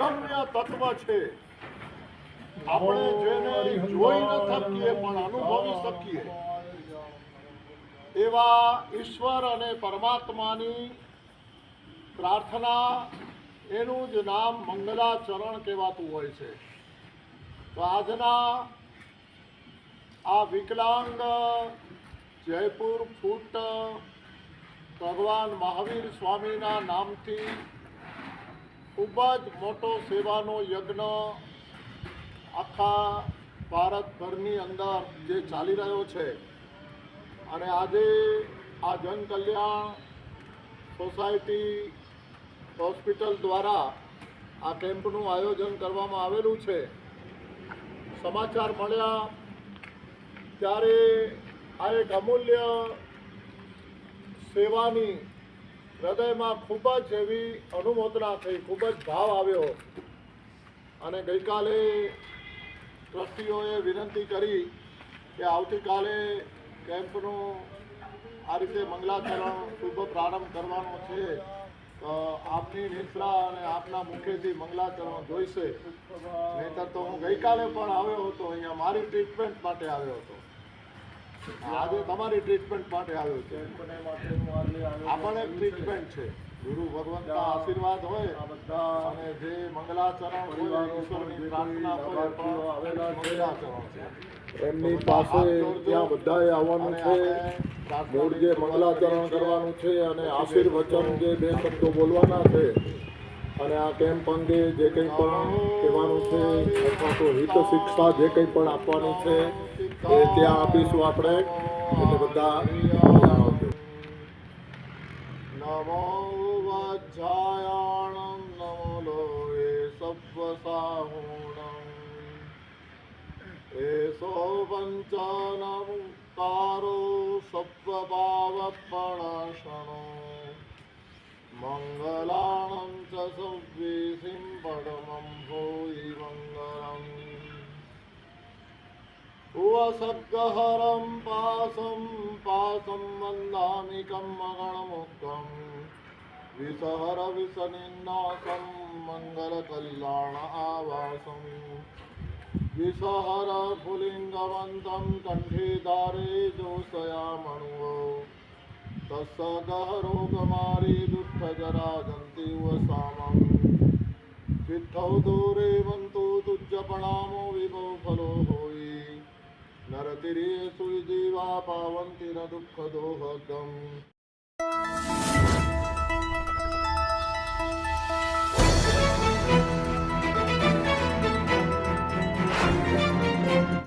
અગમ્ય તત્વ છે. આપણે જેને જોઈ ન શકીએ, પણ અનુભવી શકીએ. એવા ઈશ્વર અને પરમાત્માની પ્રાર્થના એનું જ નામ મંગલાચરણ કહેવાતું હોય છે. તો આજના આ વિકલાંગ જયપુર ફૂટ ભગવાન મહાવીર સ્વામીના નામથી ખૂબ જ મોટો સેવાનો યજ્ઞ આખા ભારતભરની અંદર જે ચાલી રહ્યો છે. અને આજે આ જન કલ્યાણ સોસાયટી હોસ્પિટલ દ્વારા આ કેમ્પનું આયોજન કરવામાં આવેલું છે. સમાચાર મળ્યા ત્યારે આ એક અમૂલ્ય સેવાની હૃદયમાં ખૂબ જ એવી અનુમોદના થઈ, ખૂબ જ ભાવ આવ્યો. અને ગઈકાલે ટ્રસ્ટીઓએ વિનંતી કરી કે આવતીકાલે કેમ્પનું આ રીતે મંગલાચરણ શુભ પ્રારંભ કરવાનો છે. આપની નિશ્રા અને આપના મુખેથી મંગલાચરણ જોઈશે. નહીતર તો હું ગઈકાલે પણ આવ્યો હતો, અહીંયા મારી ટ્રીટમેન્ટ માટે આવ્યો હતો. આજે તમારી ટ્રીટમેન્ટ માટે આવ્યો છે. આ પણ એક ટ્રીટમેન્ટ છે. ગુરુ ભગવાનના આશીર્વાદ હોય અને જે મંગલાચરણ હોય ઈશ્વરની પ્રાર્થના હોય પણ મંગલાચરણ છે. એમની પાસે ત્યાં બધાએ આવવાનું છે. મૂળ જે મંગલાચરણ કરવાનું છે અને આશીર્વચન જે બે શબ્દો બોલવાના છે અને આ કેમ્પ અંગે જે કંઈ પણ કહેવાનું છે અથવા તો હિત શિક્ષા જે કંઈ પણ આપવાની છે એ ત્યાં આપીશું આપણે. એટલે બધા નમો વાચાયાણમ, નમો લોએ સપ્વસાહૂણમ એસો પંચનમુકારો સપ્વપાવપણાશણો મંગલાણં ચ સવ્વીસિં પડમં ભૂયિ उवसद्गहरं पासं पासं वन्दामिकं मगणमुक्तं विसहर विसनिन्नासं मङ्गलकल्याण आवासं विसहर पुलिङ्गवन्तं कण्ठे दारे जोषयामणुवो तस्य गहरोगमारी दुःखजराजन्ति वसामम् चित्तौ दूरे वन्तु દુઃખદોહકમ